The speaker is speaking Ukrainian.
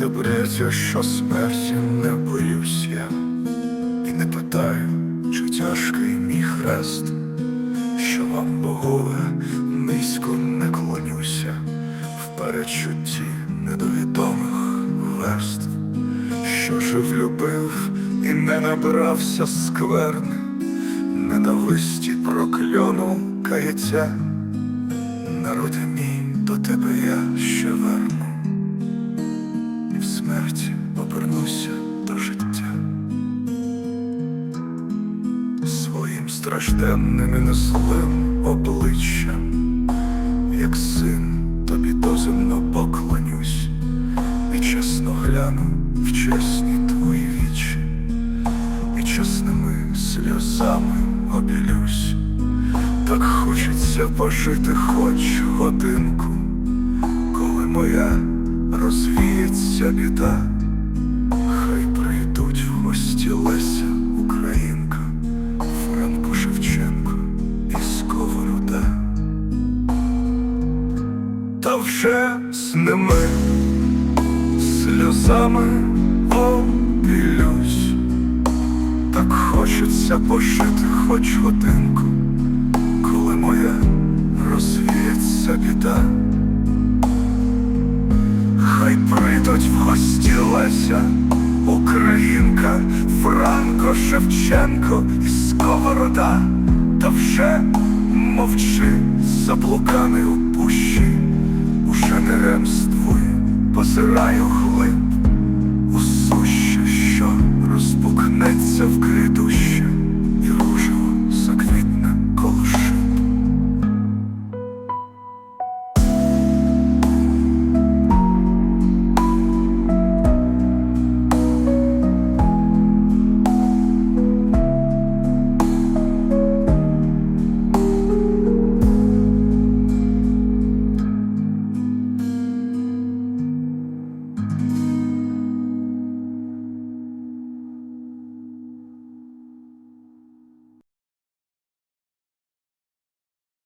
Здається, що смерті не боюсь я, і не питаю, чи тяжкий мій хрест, що вам, богове, низько не клонюся. В перечутті недовідомих верст, що ж влюбив і не набрався скверн, ненависті прокльону каяття. Народи мій, до тебе я ще верну, Своїм стражденним і незлим обличчям, як син, тобі доземно поклонюсь, і чесно гляну в чесні твої вічі, і чесними сльозами обілюсь. Так хочеться пожити хоч годинку, коли моя розвіється біда, хай прийдуть в гості Леся вже з ними сльозами обілюсь, так хочеться пожити хоч годинку коли моя розвіється біда, хай прийдуть в гості Леся, Українка, Франко, Шевченко і Сковорода, та вже мовчи, заблуканий у пущі, позираю глиб у